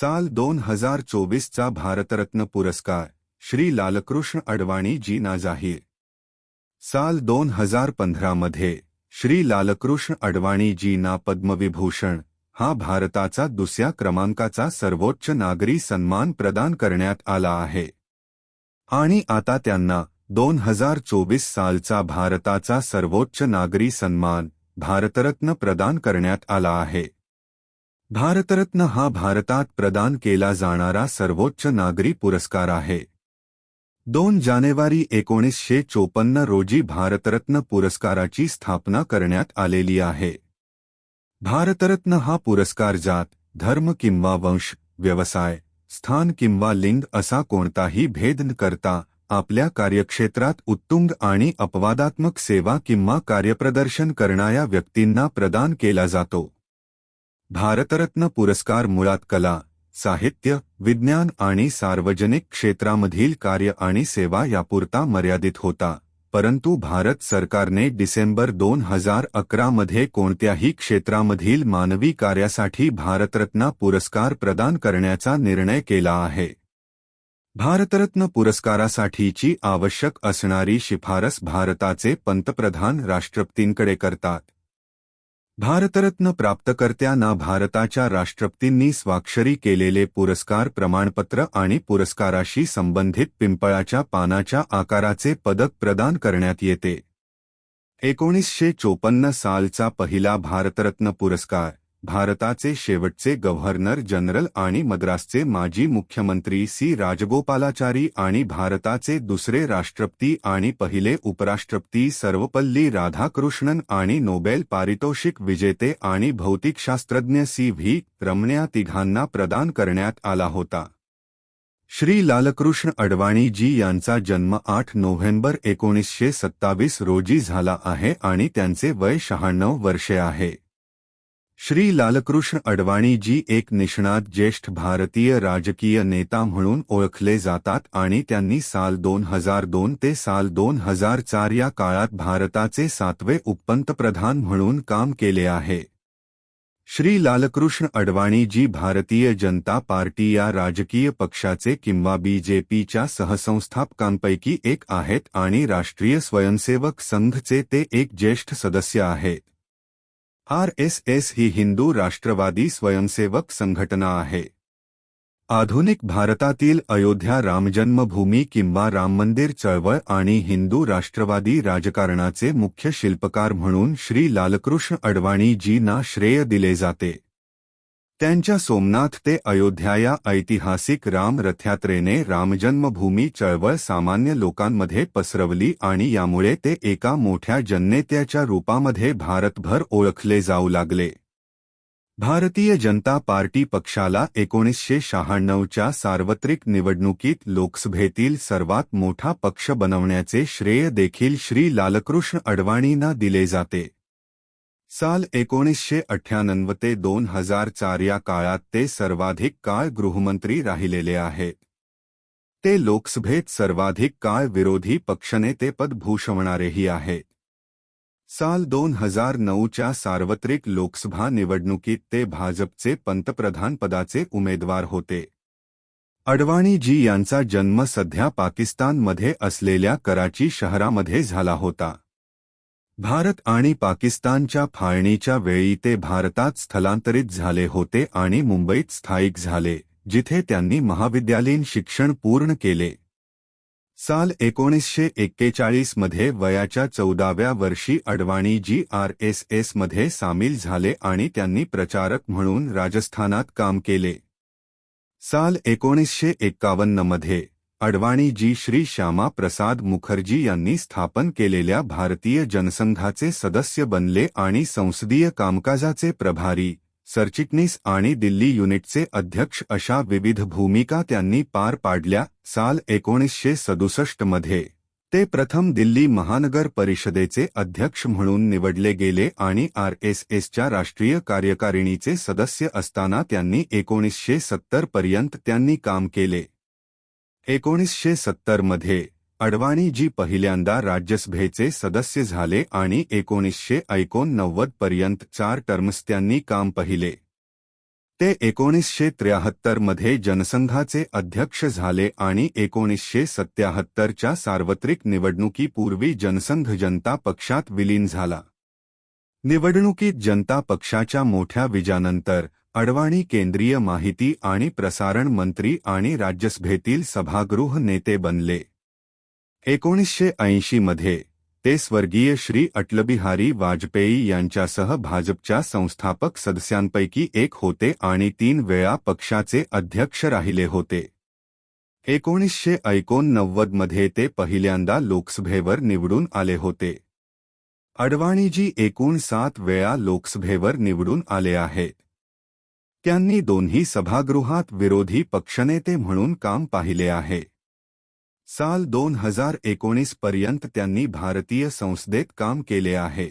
साल दोन हजार चोवीसचा भारतरत्न पुरस्कार श्री लालकृष्ण अडवाणी जीना जाहीर साल दोन हजार पंधरामध्ये श्री लालकृष्ण अडवाणी जीना पद्मविभूषण हा भारताचा दुसऱ्या क्रमांकाचा सर्वोच्च नागरी सन्मान प्रदान करण्यात आला आहे. आणि आता त्यांना दोन हजार चोवीस सालचा भारताचा सर्वोच्च नागरी सन्मान भारतरत्न प्रदान करण्यात आला आहे. भारतरत्न हा भारतात प्रदान केला जाणारा सर्वोच्च नागरी पुरस्कार आहे. दोन जानेवारी एकोणीसशे चोपन्न रोजी भारतरत्न पुरस्काराची स्थापना करण्यात आलेली आहे. भारतरत्न हा पुरस्कार जात धर्म किंवा वंश व्यवसाय स्थान किंवा लिंग असा कोणताही भेद न करता आपल्या कार्यक्षेत्रात उत्तुंग आणि अपवादात्मक सेवा किंवा कार्यप्रदर्शन करणाऱ्या व्यक्तींना प्रदान केला जातो. भारतरत्न पुरस्कार मुळात कला साहित्य विज्ञान आणि सार्वजनिक क्षेत्रामधील कार्य आणि सेवा यापुरता मर्यादित होता परंतु भारत सरकारने डिसेंबर दोन हजार अकरामध्ये कोणत्याही क्षेत्रामधील मानवी कार्यासाठी भारतरत्न पुरस्कार प्रदान करण्याचा निर्णय केला आहे. भारतरत्न पुरस्कारासाठीची आवश्यक असणारी शिफारस भारताचे पंतप्रधान राष्ट्रपतींकडे करतात. भारतरत्न प्राप्तकर्त्यांना भारताच्या राष्ट्रपतींनी स्वाक्षरी केलेले पुरस्कार प्रमाणपत्र आणि पुरस्काराशी संबंधित पिंपळाच्या पानाच्या आकाराचे पदक प्रदान करण्यात येते. एकोणीसशे चोपन्न सालचा पहिला भारतरत्न पुरस्कार भारताचे शेवटचे गव्हर्नर जनरल आणि मद्रासचे माजी मुख्यमंत्री सी. राजगोपालाचारी आणि भारताचे दुसरे राष्ट्रपती आणि पहिले उपराष्ट्रपती सर्वपल्ली राधाकृष्णन आणि नोबेल पारितोषिक विजेते आणि भौतिकशास्त्रज्ञ सी. व्ही. रमण्या तिघांना प्रदान करण्यात आला होता. श्री. लालकृष्ण अडवाणी जी यांचा जन्म आठ नोव्हेंबर एकोणीसशे सत्तावीस रोजी झाला आहे आणि त्यांचे वय शहाण्णव वर्षे आहे. श्री लालकृष्ण अडवाणी जी एक निष्णात ज्येष्ठ भारतीय राजकीय नेता म्हणून ओळखले जातात आणि त्यांनी साल दोन हज़ार दोन ते साल दोन हज़ार चार या काळात भारताचे सातवे उपपंतप्रधान म्हणून काम केले आहे. श्री लालकृष्ण अडवाणी जी भारतीय जनता पार्टी या राजकीय पक्षाचे किंवा बीजेपीच्या सहसंस्थापकांपैकी एक आहेत आणि राष्ट्रीय स्वयंसेवक संघचे ते एक ज्येष्ठ सदस्य आहेत. आर एस एस ही हिंदू राष्ट्रवादी स्वयंसेवक संघटना आहे. आधुनिक भारतातील अयोध्या रामजन्मभूमी किंवा राम मंदिर चळवळ आणि हिंदू राष्ट्रवादी राजकारणाचे मुख्य शिल्पकार म्हणून श्री लालकृष्ण अडवाणी जींना श्रेय दिले जाते. त्यांच्या सोमनाथ ते अयोध्या या ऐतिहासिक राम रथयात्रेने रामजन्मभूमी चळवळ सामान्य लोकांमध्ये पसरवली आणि यामुळे ते एका मोठ्या जननेत्याच्या रूपामध्ये भारतभर ओळखले जाऊ लागले. भारतीय जनता पार्टी पक्षाला एकोणीसशे शहाण्णवच्या सार्वत्रिक निवडणुकीत लोकसभेतील सर्वात मोठा पक्ष बनवण्याचे श्रेय देखील श्री लालकृष्ण अडवाणींना दिले जाते. साल एकोणीसशे अठ्ठ्याण्णव ते दोन हजार चार या काळात ते सर्वाधिक काळ गृहमंत्री राहिलेले आहेत ते लोकसभेत सर्वाधिक काळ विरोधी पक्षनेतेपद भूषवणारेही आहे. साल दोन हजार नऊच्या सार्वत्रिक लोकसभा निवडणुकीत ते भाजपचे पंतप्रधानपदाचे उमेदवार होते. अडवाणीजी यांचा जन्म सध्या पाकिस्तानमध्ये असलेल्या कराची शहरामध्ये झाला होता. भारत आणि पाकिस्तानच्या फाळणीच्या वेळी ते भारतात स्थलांतरित झाले होते आणि मुंबईत स्थायिक झाले जिथे त्यांनी महाविद्यालयीन शिक्षण पूर्ण केले. साल एकोणीसशे एक्केचाळीसमध्ये वयाच्या चौदाव्या वर्षी अडवाणी जी आर एस एसमध्ये सामील झाले आणि त्यांनी प्रचारक म्हणून राजस्थानात काम केले. साल एकोणीसशे एक्कावन्नमध्ये अडवाणी जी श्री श्यामा प्रसाद मुखर्जी यांनी स्थापन केलेल्या भारतीय जनसंघाचे सदस्य बनले आणि संसदीय कामकाजाचे प्रभारी सरचिटणीस आणि दिल्ली युनिटचे अध्यक्ष अशा विविध भूमिका त्यांनी पार पाडल्या साल एकोणीसशे सदुसष्टमध्ये ते प्रथम दिल्ली महानगर परिषदेचे अध्यक्ष म्हणून निवडले गेले आणि आर एस एसच्या राष्ट्रीय कार्यकारिणीचे सदस्य असताना त्यांनी एकोणीसशे सत्तर पर्यंत त्यांनी काम केले. एकोणीसशे सत्तरमध्ये अडवाणीजी पहिल्यांदा राज्यसभेचे सदस्य झाले आणि एकोणीसशे एकोणनव्वद पर्यंत चार टर्म्स त्यांनी काम पाहिले. ते एकोणीसशे त्र्याहत्तरमध्ये जनसंघाचे अध्यक्ष झाले आणि एकोणीसशे सत्याहत्तरच्या सार्वत्रिक निवडणुकीपूर्वी जनसंघ जनता पक्षात विलीन झाला. निवडणुकीत जनता पक्षाच्या मोठ्या विजयानंतर अडवाणी केंद्रीय माहिती आणि प्रसारण मंत्री आणि राज्यसभेतील सभागृह नेते बनले. एकोणीसशे ऐंशीमध्ये ते स्वर्गीय श्री अटलबिहारी वाजपेयी यांच्यासह भाजपच्या संस्थापक सदस्यांपैकी एक होते आणि तीन वेळा पक्षाचे अध्यक्ष राहिले होते. एकोणीसशे एकोणनव्वदमध्ये ते पहिल्यांदा लोकसभेवर निवडून आले होते. अडवाणीजी एकूण सात वेळा लोकसभेवर निवडून आले आहेत त्यांनी दोन्ही सभागृहात विरोधी पक्षनेते म्हणून काम पाहिले आहे. साल दोन हजार एकोणीस पर्यंत त्यांनी भारतीय संसदेत काम केले आहे.